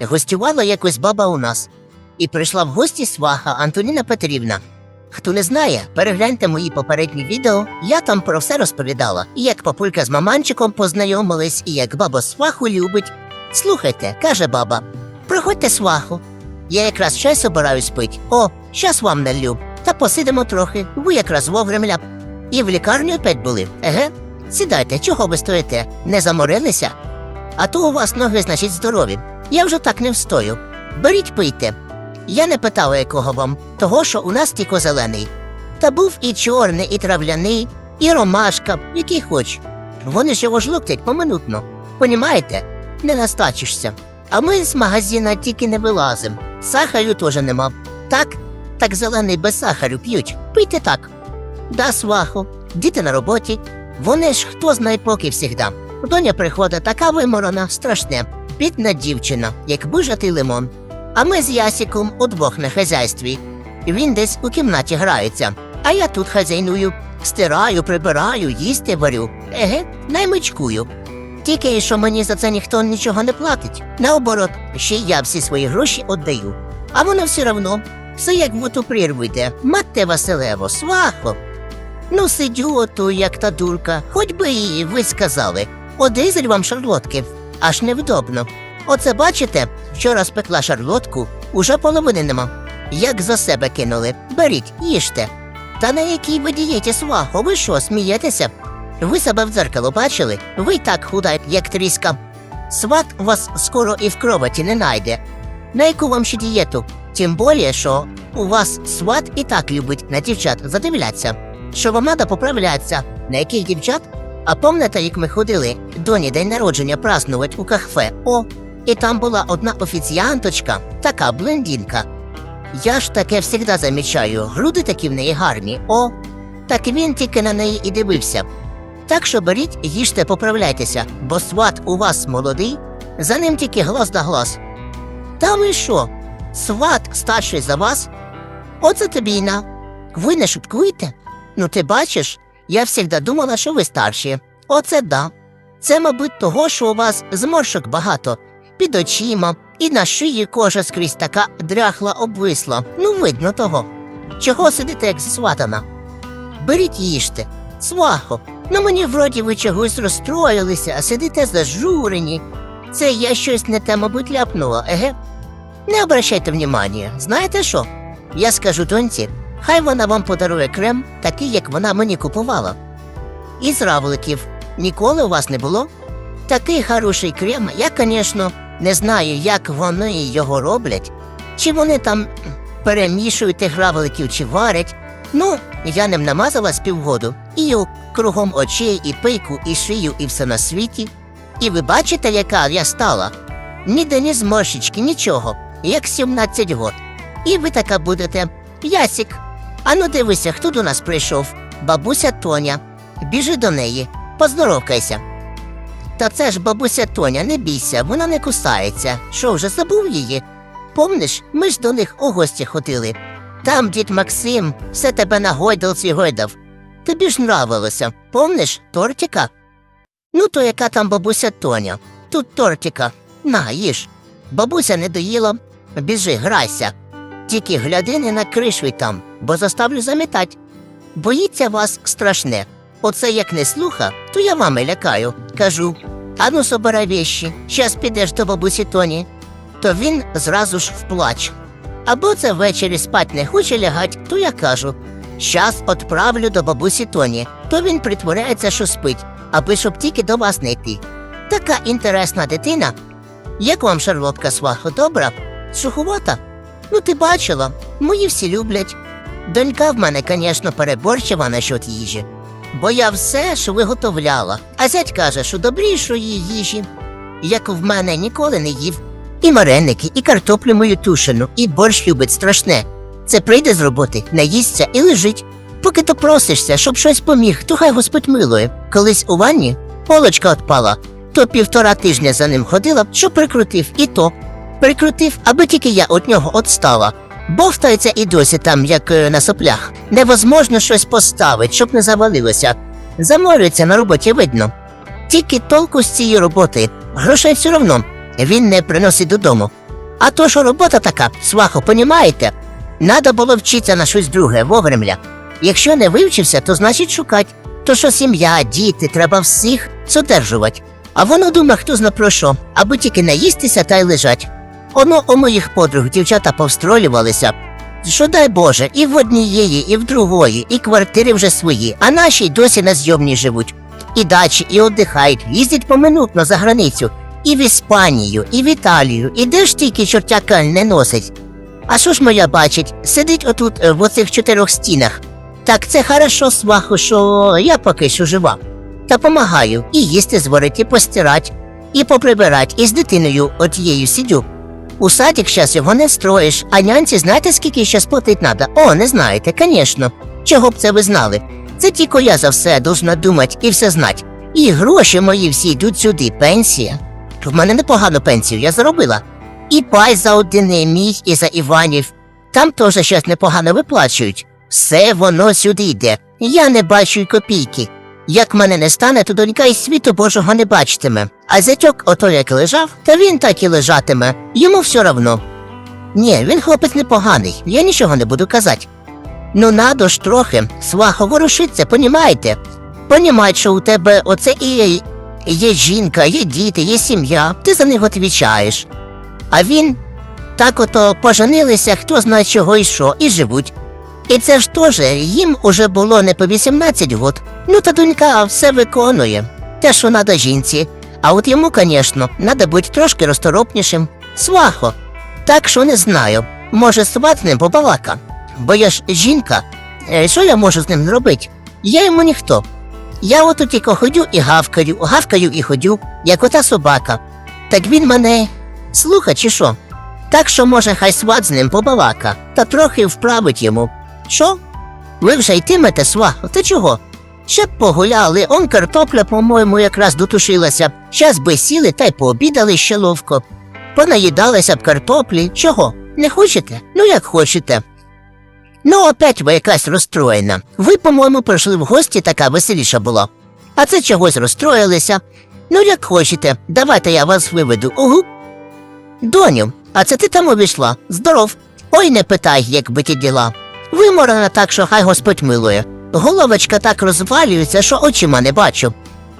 Гостювала якось баба у нас. І прийшла в гості сваха Антоніна Петрівна. Хто не знає, перегляньте мої попередні відео. Я там про все розповідала. І як папулька з маманчиком познайомились, і як баба сваху любить. Слухайте, каже баба, проходьте сваху. Я якраз чай собираюсь пить. О, щас вам налю. Та посидимо трохи, ви якраз вовремя. І в лікарню опять були. Еге? Сідайте, чого ви стоїте? Не заморилися? А то у вас ноги, значить, здорові. Я вже так не встою. Беріть пийте. Я не питала, якого вам, того, що у нас тільки зелений. Та був і чорний, і травляний, і ромашка, який хоч. Вони ж його жлуктять поминутно. Понімаєте? Не настачишся. А ми з магазина тільки не вилазим. Сахарю теж нема. Так, так зелений без сахарю п'ють. Пийте так. Да, сваху, діти на роботі. Вони ж хто знає поки всігда. Доня приходить така виморона, страшне, бідна дівчина, як бужатий лимон. А ми з Ясіком удвох на хазяйстві. Він десь у кімнаті грається, а я тут хазяйную, стираю, прибираю, їсти варю. Еге, наймичкую. Тільки що мені за це ніхто нічого не платить. Наоборот, ще я всі свої гроші віддаю. А воно все одно, все як в оту прірву йде. Мате Василево, свахо. Ну, сидю ото, як та дурка, хоч би і ви сказали. Одизель вам шарлотки, аж невдобно. Оце бачите, вчора спекла шарлотку, уже половини нема. Як за себе кинули, беріть, їжте. Та на якій ви дієті свахо, ви що, смієтеся? Ви себе в дзеркало бачили? Ви так худа, як тріска. Сват вас скоро і в кроваті не найде. На яку вам ще дієту? Тим більше, що у вас сват і так любить на дівчат задивлятися що вам треба поправлятися. На яких дівчат? А пам'ятаєте, як ми ходили доні день народження празднувати у кафе? О, і там була одна офіціанточка, така блондинка. Я ж таке завжди замічаю, груди такі в неї гарні. О, так він тільки на неї і дивився. Так що беріть, їжте, поправляйтеся, бо сват у вас молодий, за ним тільки глаз да глаз. Та ви що? Сват старший за вас? Оце тобі й на. Ви не шуткуєте? Ну, ти бачиш, я завжди думала, що ви старші. Оце да. Це, мабуть, того, що у вас зморшок багато, під очима, і на шиї кожа скрізь така дряхла обвисла. Ну, видно того. Чого сидите, як сватана? Беріть їжте. Свахо, ну мені вроді ви чогось розстроїлися, а сидите зажурені. Це я щось не те, мабуть, ляпнула, еге? Не обращайте внимання. Знаєте що? Я скажу доньці, Хай вона вам подарує крем, такий, як вона мені купувала. Із равликів ніколи у вас не було? Такий хороший крем, я, звісно, не знаю, як вони його роблять, чи вони там перемішують тих равликів, чи варять. Ну, я ним намазала з півгоду і кругом очей, і пику, і шию, і все на світі. І ви бачите, яка я стала? Ніде ні зморщички, нічого, як 17 год. І ви така будете. Ясік, Ану дивися, хто до нас прийшов? Бабуся Тоня. Біжи до неї, поздоровкайся. Та це ж бабуся Тоня, не бійся, вона не кусається. Що вже забув її? Помниш, ми ж до них у гості ходили. Там дід Максим все тебе на гойдалці гойдав. Тобі ж нравилося, помниш, тортика? Ну, то яка там бабуся Тоня? Тут тортика. На, їж. Бабуся не доїла. Біжи, грайся. Тільки гляди не накришуй там, бо заставлю замітать. Боїться вас страшне. Оце як не слуха, то я вами лякаю. Кажу ану собирай вещі, щас підеш до бабусі Тоні. То він зразу ж вплач. Або це ввечері спать не хоче лягать, то я кажу щас отправлю до бабусі Тоні, то він притворяється, що спить, аби щоб тільки до вас не йти. Така інтересна дитина. Як вам шарлотка свахо, добра? Суховата? Ну, ти бачила, мої всі люблять. Донька в мене, звісно, переборчива насчет їжі, бо я все, що виготовляла, а зять каже, що добрішої їжі, як в мене ніколи не їв. І вареники, і картоплю мою тушену, і борщ любить страшне. Це прийде з роботи, наїсться і лежить. Поки то просишся, щоб щось поміг, то хай Господь милує. Колись у ванні полочка отпала, то півтора тижня за ним ходила, що прикрутив, і то прикрутив, аби тільки я від нього отстала. Бовтається і досі там, як е, на соплях. Невозможно щось поставить, щоб не завалилося. Заморюється на роботі видно. Тільки толку з цієї роботи, грошей все одно він не приносить додому. А то, що робота така, свахо, понімаєте? Надо було вчитися на щось друге, вовремля. Якщо не вивчився, то значить шукать. То що сім'я, діти, треба всіх содержувати. А воно дума, хто зна про що, аби тільки наїстися та й лежать. Оно у моїх подруг дівчата повстролювалися. Що дай Боже, і в однієї, і в другої, і квартири вже свої, а наші досі на зйомні живуть. І дачі, і оддихають, їздять поминутно за границю, і в Іспанію, і в Італію, і де ж тільки чортяка не носить. А що ж моя бачить, сидить отут е, в оцих чотирьох стінах. Так це хорошо, сваху, що я поки що жива. Та помагаю і їсти зварити, і постирать, і поприбирать, і з дитиною отією сидю. У садик щас його не строїш, а нянці знаєте, скільки ще сплатить надо? О, не знаєте, звісно. Чого б це ви знали? Це тільки я за все должна думати і все знать. І гроші мої всі йдуть сюди, пенсія. В мене непогану пенсію я заробила. І пай за один і мій, і за Іванів. Там теж щось непогано виплачують. Все воно сюди йде. Я не бачу й копійки. Як мене не стане, то донька й світу Божого не бачитиме. А зятьок ото як лежав, та він так і лежатиме. Йому все равно. Ні, він хлопець непоганий, я нічого не буду казати. Ну надо ж трохи, свахо ворушиться, понімаєте? Понімають, що у тебе оце і є жінка, є діти, є сім'я, ти за них відвічаєш. А він так ото поженилися, хто знає чого і що, і живуть. І це ж теж їм уже було не по 18 год. Ну та донька все виконує. Те, що надо жінці. А от йому, звісно, надо бути трошки розторопнішим. Свахо. Так що не знаю. Може, сват ним побалака. Бо я ж жінка. Е, Що я можу з ним зробити? Я йому ніхто. Я от тільки ходю і гавкаю, гавкаю і ходю, як ота собака. Так він мене слуха чи що? Так що, може, хай сват з ним побалака, та трохи вправить йому. Що? Ви вже йтимете, свахо, ти чого? Ще б погуляли, он картопля, по-моєму, якраз дотушилася. Щас би сіли та й пообідали ще ловко. Понаїдалися б картоплі. Чого? Не хочете? Ну як хочете. Ну, опять ви якась розстроєна. Ви, по-моєму, прийшли в гості, така веселіша була. А це чогось розстроїлися. Ну, як хочете, давайте я вас виведу. Угу. Доню, а це ти там обійшла? Здоров. Ой, не питай, як би ті діла. Виморена так, що хай Господь милує. Головочка так розвалюється, що очима не бачу.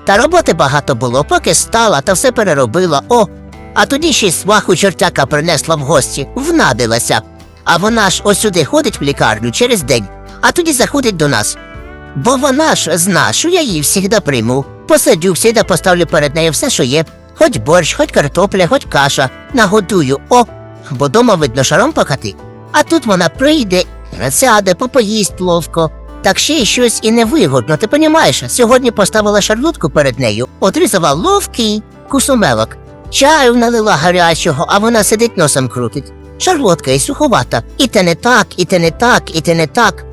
Та роботи багато було, поки стала та все переробила. О, а тоді ще й сваху чортяка принесла в гості, внадилася. А вона ж ось сюди ходить в лікарню через день, а тоді заходить до нас. Бо вона ж зна, що я її всігда прийму. Посадю, всігда поставлю перед нею все, що є. Хоч борщ, хоч картопля, хоч каша. Нагодую, о, бо дома видно шаром пахати. А тут вона прийде, сяде, попоїсть ловко. Так ще й щось і невигодно, ти понімаєш? Сьогодні поставила шарлотку перед нею, отрізала ловкий кусумелок. Чаю налила гарячого, а вона сидить носом крутить. Шарлотка і суховата. І те не так, і те не так, і те не так.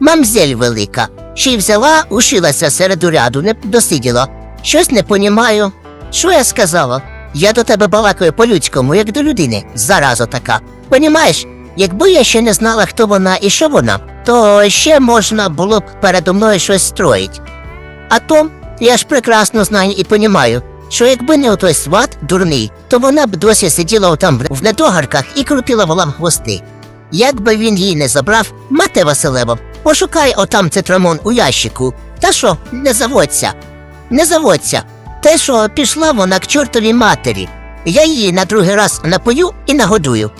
Мамзель велика. Ще й взяла, ушилася серед ряду, не досиділа. Щось не понімаю. Що я сказала? Я до тебе балакаю по-людському, як до людини. Зараза така. Понімаєш, якби я ще не знала, хто вона і що вона, то ще можна було б передо мною щось строїть. А то я ж прекрасно знаю і понімаю, що якби не отой сват дурний, то вона б досі сиділа отам в недогарках і крутила волам хвости. Як би він її не забрав, мати Василева, пошукай отам цитрамон у ящику. Та що, не заводься, не заводься. Те, що пішла вона к чортовій матері. Я її на другий раз напою і нагодую.